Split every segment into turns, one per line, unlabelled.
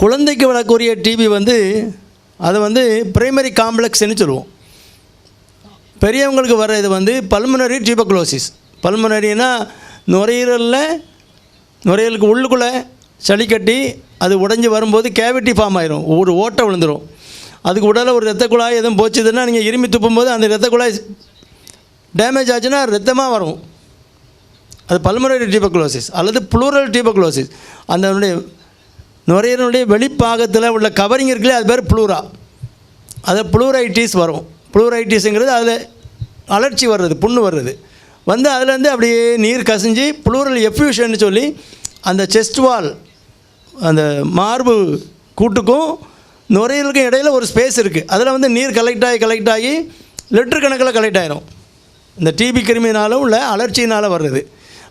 குழந்தைக்கு வளரக்கூடிய டிபி வந்து அதை வந்து பிரைமரி காம்ப்ளெக்ஸ்னு சொல்லுவோம். பெரியவங்களுக்கு வர இது வந்து பல்முனரி டியூபக்ளோசிஸ் பல்முனரினா நுரையீரலில் நுரையீரலுக்கு உள்ளுக்குள்ளே சளி கட்டி அது உடஞ்சி வரும்போது கேவிட்டி ஃபார்ம் ஆயிரும். ஒரு ஓட்டை விழுந்துடும் அதுக்கு உடலில் ஒரு ரத்த குழாய் எதுவும் போச்சுதுன்னா நீங்கள் இருமி துப்பும்போது அந்த ரத்த குழாய் டேமேஜ் ஆச்சுன்னா ரத்தமாக வரும். அது பல்முனரி டியூபக்ளோசிஸ் அல்லது புளூரல் டியூபக்ளோசிஸ் அந்த நுரையீரலுடைய வெளிப்பாகத்தில் உள்ள கவரிங் இருக்குல்ல அது பேர் ப்ளூரா அது ப்ளூரைட்டிஸ் வரும். ப்ளூரைட்டிஸுங்கிறது அதில் அலர்ச்சி வர்றது புண்ணு வர்றது. வந்து அதுலேருந்து அப்படியே நீர் கசிஞ்சு ப்ளூரல் எஃப்யூஷன் சொல்லி அந்த செஸ்ட் வால் அந்த மார்பு கூட்டுக்கும் நுரையீரலுக்கும் இடையில ஒரு ஸ்பேஸ் இருக்குது அதில் வந்து நீர் கலெக்ட் ஆகி கலெக்ட் ஆகி லிட்டர் கணக்கில் கலெக்ட் ஆயிரும். இந்த டிபி கிருமினாலும் உள்ள அலர்ச்சியினால் வர்றது.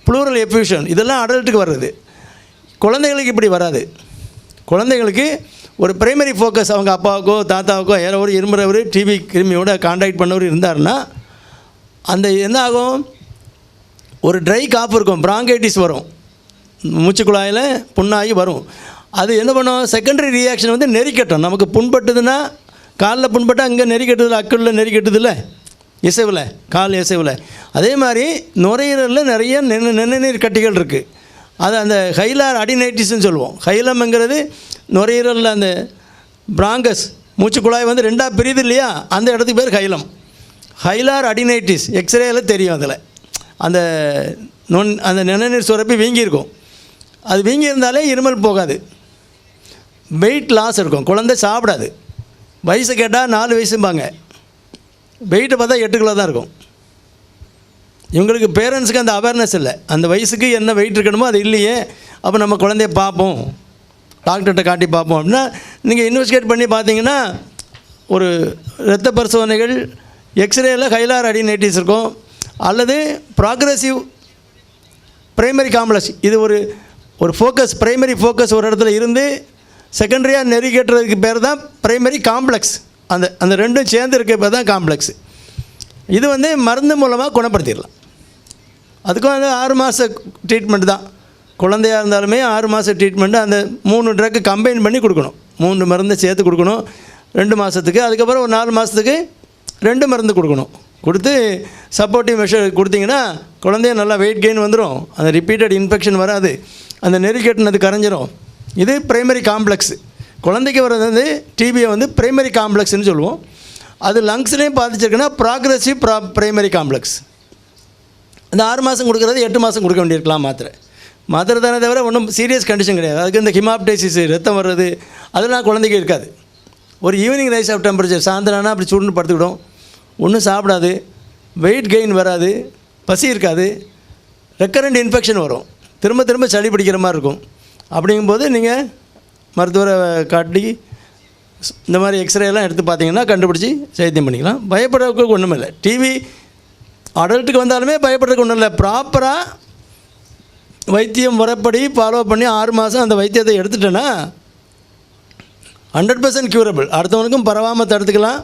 ப்ளூரல் எஃப்யூஷன் இதெல்லாம் அடல்ட்டுக்கு வர்றது. குழந்தைகளுக்கு இப்படி வராது. குழந்தைகளுக்கு ஒரு பிரைமரி ஃபோக்கஸ் அவங்க அப்பாவுக்கோ தாத்தாவுக்கோ யாரோ ஒரு இருமுறவர் டிவி கிருமியோட காண்டாக்ட் பண்ணவர் இருந்தாருன்னா அந்த என்ன ஆகும் ஒரு ட்ரை காப் இருக்கும் பிராங்கைட்டிஸ் வரும். மூச்சுக்குழாயில் புண்ணாகி வரும். அது என்ன பண்ணும்? செகண்டரி ரியாக்ஷன் வந்து நெறிக்கட்டும். நமக்கு புண்பட்டுதுன்னா காலில் புண்பட்டால் அங்கே நெறிக்கட்டுதில்ல அக்கல்ல நெறிக்கட்டுதில்ல இசைவில் கால் இசைவில். அதே மாதிரி நுரையீரலில் நிறைய நின்று நிணநீர் கட்டிகள் இருக்குது அது அந்த ஹைலார் அடினைட்டிஸ்னு சொல்லுவோம். ஹைலம்ங்கிறது நுரையீரலில் அந்த பிராங்கஸ் மூச்சுக்குழாய் வந்து ரெண்டாக பிரியுது இல்லையா? அந்த இடத்துக்கு பேர் ஹைலம். ஹைலார் அடினைட்டிஸ் எக்ஸ்ரேயில் தெரியும் அதில். அந்த நொன் அந்த நிணநீர் சுரப்பி வீங்கியிருக்கும். அது வீங்கியிருந்தாலே இருமல் போகாது. வெயிட் லாஸ் இருக்கும். குழந்தை சாப்பிடாது. வயசு கேட்டால் நாலு வயசும்பாங்க. வெயிட்டை பார்த்தா எட்டு கிலோ தான் இருக்கும். இவங்களுக்கு பேரண்ட்ஸுக்கு அந்த அவேர்னஸ் இல்லை. அந்த வயசுக்கு என்ன வெயிட் இருக்கணுமோ அது இல்லையே. அப்போ நம்ம குழந்தைய பார்ப்போம். டாக்டர்கிட்ட காட்டி பார்ப்போம். அப்படின்னா நீங்கள் இன்வெஸ்டிகேட் பண்ணி பார்த்தீங்கன்னா ஒரு இரத்த பரிசோதனைகள் எக்ஸ்ரேயில் ஹைலார் அடினைட்டிஸ் இருக்கும். அல்லது ப்ராக்ரெசிவ் ப்ரைமரி காம்ப்ளெக்ஸ் இது ஒரு ஒரு ஃபோக்கஸ் ப்ரைமரி ஃபோக்கஸ் ஒரு இடத்துல இருந்து செகண்டரியாக நெருக்கேட்டுறதுக்கு பேர் தான் ப்ரைமரி காம்ப்ளெக்ஸ் அந்த அந்த ரெண்டும் சேர்ந்து இருக்க பேர் தான் காம்ப்ளெக்ஸ் இது வந்து மருந்து மூலமாக குணப்படுத்திடலாம். அதுக்கும் வந்து ஆறு மாத ட்ரீட்மெண்ட் தான். குழந்தையாக இருந்தாலுமே ஆறு மாத ட்ரீட்மெண்ட்டு அந்த மூணு ட்ரக்கு கம்பைன் பண்ணி கொடுக்கணும். மூணு மருந்து சேர்த்து கொடுக்கணும். ரெண்டு மாதத்துக்கு அதுக்கப்புறம் ஒரு நாலு மாதத்துக்கு ரெண்டு மருந்து கொடுக்கணும். கொடுத்து சப்போர்ட்டிவ் மெஷர் கொடுத்தீங்கன்னா குழந்தைய நல்லா வெயிட் கெயின் வந்துடும் அந்த ரிப்பீட்டட் இன்ஃபெக்ஷன் வராது. அந்த நெருக்கட்டினது கரைஞ்சிரும். இது ப்ரைமரி காம்ப்ளெக்ஸ் குழந்தைக்கு வர்றது வந்து டிபியை வந்து ப்ரைமரி காம்ப்ளெக்ஸ்னு சொல்லுவோம். அது லங்ஸ்லேயும் பாதிச்சிருக்குன்னா ப்ராக்ரஸிவ் ப்ரா ப்ரைமரி காம்ப்ளெக்ஸ் இந்த ஆறு மாதம் கொடுக்குறது எட்டு மாதம் கொடுக்க வேண்டியிருக்கலாம் மாத்திரை. மாத்திரை தானே தவிர ஒன்றும் சீரியஸ் கண்டிஷன் கிடையாது. அதுக்கு இந்த ஹிமாப்டைசிஸ் ரத்தம் வர்றது அதெல்லாம் குழந்தைக்கு இருக்காது. ஒரு ஈவினிங் ரைஸ் ஆஃப் டெம்பரேச்சர் சாயந்தரம்னா அப்படி சூடுன்னு படுத்துக்கிடும் ஒன்றும் சாப்பிடாது. வெயிட் கெயின் வராது. பசி இருக்காது. ரெக்கரண்ட் இன்ஃபெக்ஷன் வரும். திரும்ப திரும்ப சளி பிடிக்கிற மாதிரி இருக்கும். அப்படிங்கும்போது நீங்கள் மருத்துவரை காட்டி இந்த மாதிரி எக்ஸ்ரே எல்லாம் எடுத்து பார்த்தீங்கன்னா கண்டுபிடிச்சி சைத்தியம் பண்ணிக்கலாம். பயப்படுறதுக்கு ஒன்றும் இல்லை டிவி அடல்ட்டுக்கு வந்தாலுமே பயப்படுறதுக்கு ஒன்றும் இல்லை ப்ராப்பராக வைத்தியம் முறைப்படி ஃபாலோ பண்ணி ஆறு மாதம் அந்த வைத்தியத்தை எடுத்துட்டேன்னா ஹண்ட்ரட் பர்சன்ட் க்யூரபிள் அடுத்தவனுக்கும் பரவாமல் தடுத்துக்கலாம்.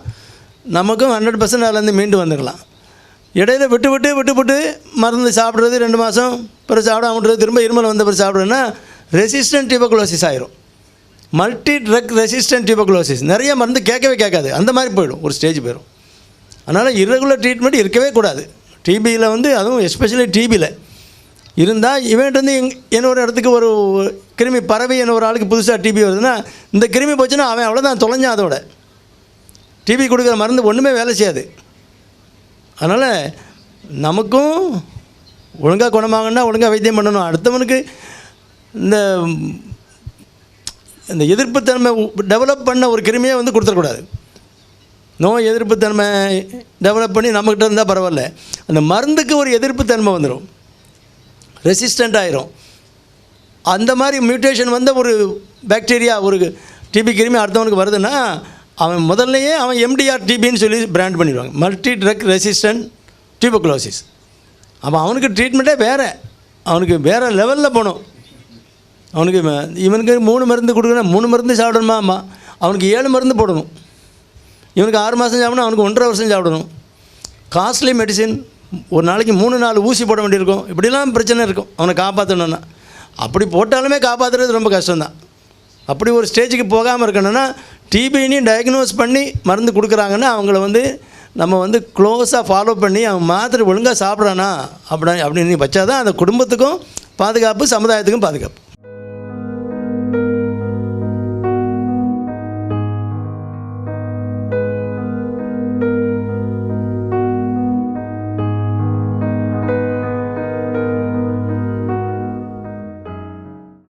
நமக்கும் ஹண்ட்ரட் பர்சன்ட் அதுலேருந்து மீண்டு வந்துடலாம். இடையில விட்டு விட்டு விட்டு விட்டு மருந்து சாப்பிட்றது ரெண்டு மாதம் பிறகு சாப்பிட விட்றது திரும்ப இருமல் வந்த பிறகு சாப்பிட்றதுன்னா ரெசிஸ்டன்ட் டியூபகுலோசிஸ் ஆயிரும். மல்டி ட்ரக் ரெசிஸ்டன்ட் டியூபகுலோசிஸ் நிறைய மருந்து கேட்கவே கேட்காது. அந்த மாதிரி போயிடும். ஒரு ஸ்டேஜ் போயிடும் அதனால் இரகுலர் ட்ரீட்மெண்ட் இருக்கவே கூடாது. டிபியில் வந்து அதுவும் எஸ்பெஷலி டிபியில் இருந்தால் இவன்ட்டு வந்து எங் இன்னொரு இடத்துக்கு ஒரு கிருமி பறவை என்ன ஒரு ஆளுக்கு புதுசாக டிபி வருதுன்னா இந்த கிருமி போச்சுன்னா அவன் அவ்வளோதான் தொலைஞ்சான் அதோட. டிபி கொடுக்குற மருந்து ஒன்றுமே வேலை செய்யாது. அதனால் நமக்கும் ஒழுங்காக குணமாகணும்னா ஒழுங்காக வைத்தியம் பண்ணணும். அடுத்தவனுக்கு இந்த இந்த எதிர்ப்புத்தன்மை டெவலப் பண்ண ஒரு கிருமியை வந்து கொடுத்துடக்கூடாது. நோய் எதிர்ப்புத்தன்மை டெவலப் பண்ணி நம்மக்கிட்ட இருந்தால் பரவாயில்ல. அந்த மருந்துக்கு ஒரு எதிர்ப்புத்தன்மை வந்துடும் ரெசிஸ்டண்ட் ஆயிரும். அந்த மாதிரி மியூட்டேஷன் வந்த ஒரு பாக்டீரியா ஒரு டிபி கிருமி அடுத்தவனுக்கு வருதுன்னா அவன் முதல்லையே அவன் எம்டிஆர் டிபின்னு சொல்லி பிராண்ட் பண்ணிடுவாங்க. மல்டி ட்ரக் ரெசிஸ்டன்ட் டியூபக்ளோசிஸ் அப்போ அவனுக்கு ட்ரீட்மெண்ட்டே வேறு. அவனுக்கு வேறு லெவலில் போகணும். அவனுக்கு இவனுக்கு மூணு மருந்து கொடுக்கணும் மூணு மருந்து சாப்பிடணுமா? ஆமாம் அவனுக்கு ஏழு மருந்து போடணும். இவனுக்கு ஆறு மாதம் சாப்பிடணும் அவனுக்கு ஒன்றரை வருஷம் சாப்பிடணும். காஸ்ட்லி மெடிசின் ஒரு நாளைக்கு மூணு நாலு ஊசி போட வேண்டியிருக்கும். இப்படிலாம் பிரச்சனை இருக்கும். அவனை காப்பாற்றணுன்னா அப்படி போட்டாலுமே காப்பாற்றுறது ரொம்ப கஷ்டம்தான். அப்படி ஒரு ஸ்டேஜுக்கு போகாமல் இருக்கணும்னா டிபின்னு டயக்னோஸ் பண்ணி மருந்து கொடுக்குறாங்கன்னா அவங்கள வந்து நம்ம வந்து க்ளோஸாக ஃபாலோ பண்ணி அவன் மாத்திரை ஒழுங்காக சாப்பிட்றானா? அப்படி அப்படின்னு வச்சா தான் அந்த குடும்பத்துக்கும் பாதுகாப்பு சமுதாயத்துக்கும் பாதுகாப்பு.